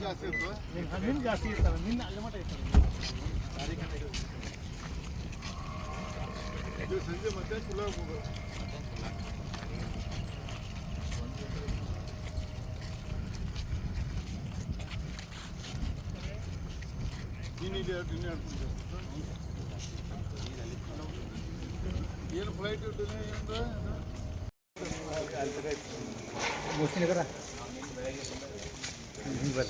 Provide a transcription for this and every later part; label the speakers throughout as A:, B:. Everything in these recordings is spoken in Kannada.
A: ಜಾಸ್ತಿ ಇತ್ತು
B: ನಿನ್ನ ಜಾಸ್ತಿ ಇರ್ತಾರೆ ನಿನ್ನ ಅಲ್ಲಿ ಮಟ್ಟ ಇರ್ತಾರೆ
A: sence maden kulağı bulur. Yeniler
B: döner
A: Yeni flight döner yanında. Boşuna kadar. Bak,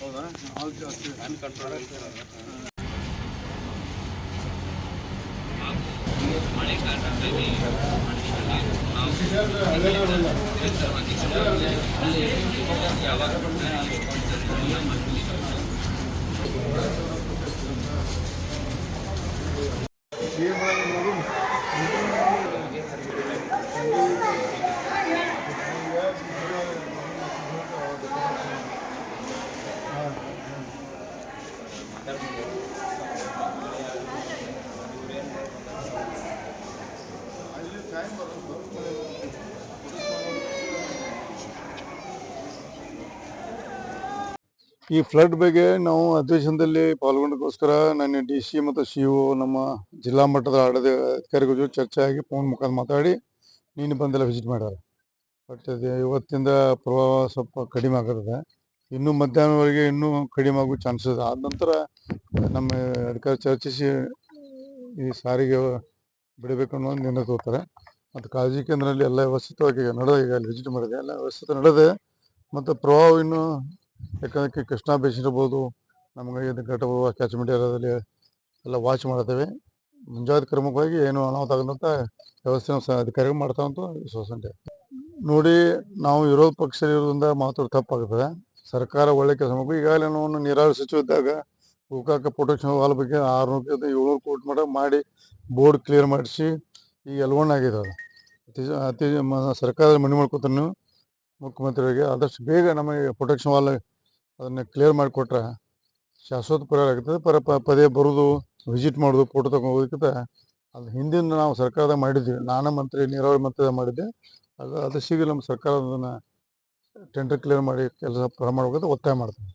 A: ಹೌದಾ ಅದು ಜಾಸ್ತಿ ಅಲ್ಲಿ ಟೈಮ್ time ಈ ಫ್ಲಡ್ ಬಗ್ಗೆ ನಾವು ಅಧಿವೇಶನದಲ್ಲಿ ಪಾಲ್ಗೊಂಡಕ್ಕೋಸ್ಕರ ನನ್ನ ಡಿ ಸಿ ಮತ್ತು ಸಿ ಒ ನಮ್ಮ ಜಿಲ್ಲಾ ಮಟ್ಟದ ಆಡಳಿತ ಅಧಿಕಾರಿಗಳ ಜೊತೆ ಚರ್ಚೆ ಆಗಿ ಫೋನ್ ಮುಖಾಂತರ ಮಾತಾಡಿ ನೀನು ಬಂದೆಲ್ಲ ವಿಸಿಟ್ ಮಾಡ್ಯಾರ ಬಟ್ ಅದು ಇವತ್ತಿಂದ ಪ್ರವಾಹ ಸ್ವಲ್ಪ ಕಡಿಮೆ ಆಗತ್ತದೆ ಇನ್ನೂ ಮಧ್ಯಾಹ್ನವರೆಗೆ ಇನ್ನೂ ಕಡಿಮೆ ಆಗೋ ಚಾನ್ಸಸ್ ಇದೆ. ಆದ ನಂತರ ನಮ್ಮ ಅಧಿಕಾರಿ ಚರ್ಚಿಸಿ ಈ ಸಾರಿಗೆ ಬಿಡಬೇಕು ಅನ್ನೋ ನಿನ್ನೆ ತಗೋತಾರೆ. ಮತ್ತು ಕಾಳಜಿ ಕೇಂದ್ರದಲ್ಲಿ ಎಲ್ಲ ವ್ಯವಸ್ಥಿತವಾಗಿ ನಡೆದ, ಈಗ ಅಲ್ಲಿ ವಿಸಿಟ್ ಮಾಡಿದೆ. ಎಲ್ಲ ವ್ಯವಸ್ಥಿತ ನಡೆದೆ. ಮತ್ತು ಪ್ರವಾಹ ಇನ್ನೂ ಯಾಕಂದ್ರೆ ಕೃಷ್ಣಾ ಬೀಚ್ ಇರ್ಬೋದು, ನಮಗೆ ಇದು ಘಟಪ್ರವಾಹ ಕ್ಯಾಚ್ಮೆಂಟ್ ಏರಿಯಾದಲ್ಲಿ ಎಲ್ಲ ವಾಚ್ ಮಾಡ್ತೇವೆ. ಮುಂಜಾಗ್ರತಾ ಕ್ರಮವಾಗಿ ಏನು ಅನಾಹುತ ಆಗದಂತ ವ್ಯವಸ್ಥೆ ಅಧಿಕಾರಿಗಳು ಮಾಡ್ತಾವಂತ ವಿಶ್ವಾಸ ಇದೆ ನೋಡಿ, ನಾವು ವಿರೋಧ ಪಕ್ಷ ಇರೋದ್ರಿಂದ ಮಾತ್ರ ತಪ್ಪಾಗ್ತದೆ. ಸರ್ಕಾರ ಒಳ್ಳೆ ಕೆಲಸ ಮಾಡಬೇಕು. ಈಗಾಗಲೇ ನಾವು ನೀರಾವರಿ ಸಚಿವ ಇದ್ದಾಗ ಗೋಕಾಕ ಪ್ರೊಟೆಕ್ಷನ್ ವಾಲ್ ಬಗ್ಗೆ ಆರುನೂರು ಏಳ್ನೂರು ಕೋಟಿ ಮಾಡ ಮಾಡಿ ಬೋರ್ಡ್ ಕ್ಲಿಯರ್ ಮಾಡಿಸಿ ಈ ಎಲ್ವಣ್ಣ ಆಗಿದೆ ಅದು ಅತಿ ಅತಿ ಮ- ಸರ್ಕಾರದ ಮನೆ ಮಾಡ್ಕೊತಾನೆ ನೀವು ಮುಖ್ಯಮಂತ್ರಿಯವರಿಗೆ ಆದಷ್ಟು ಬೇಗ ನಮಗೆ ಪ್ರೊಟೆಕ್ಷನ್ ವಾಲ್ ಅದನ್ನು ಕ್ಲಿಯರ್ ಮಾಡಿಕೊಟ್ರೆ ಶಾಶ್ವತ ಪರಿಹಾರ ಆಗ್ತದೆ. ಪರ ಪದೇ ಬರೋದು ವಿಸಿಟ್ ಮಾಡೋದು ಫೋಟೋ ತಗೊಂಡೋಗೋದಕ್ಕಿಂತ ಅದು ಹಿಂದಿನ ನಾವು ಸರ್ಕಾರದ ಮಾಡಿದ್ವಿ. ನಾನು ಮಂತ್ರಿ, ನೀರಾವರಿ ಮಂತ್ರಿ ಮಾಡಿದ್ದೆ. ಅದು ಅದು ಶೀಘ್ರ ನಮ್ಮ ಸರ್ಕಾರ ಅದನ್ನು ಟೆಂಡರ್ ಕ್ಲಿಯರ್ ಮಾಡಿ ಕೆಲಸ ಪ್ರಾರಂಭ ಮಾಡ್ಬೇಕಂತ ಒತ್ತಾಯ ಮಾಡ್ತೀನಿ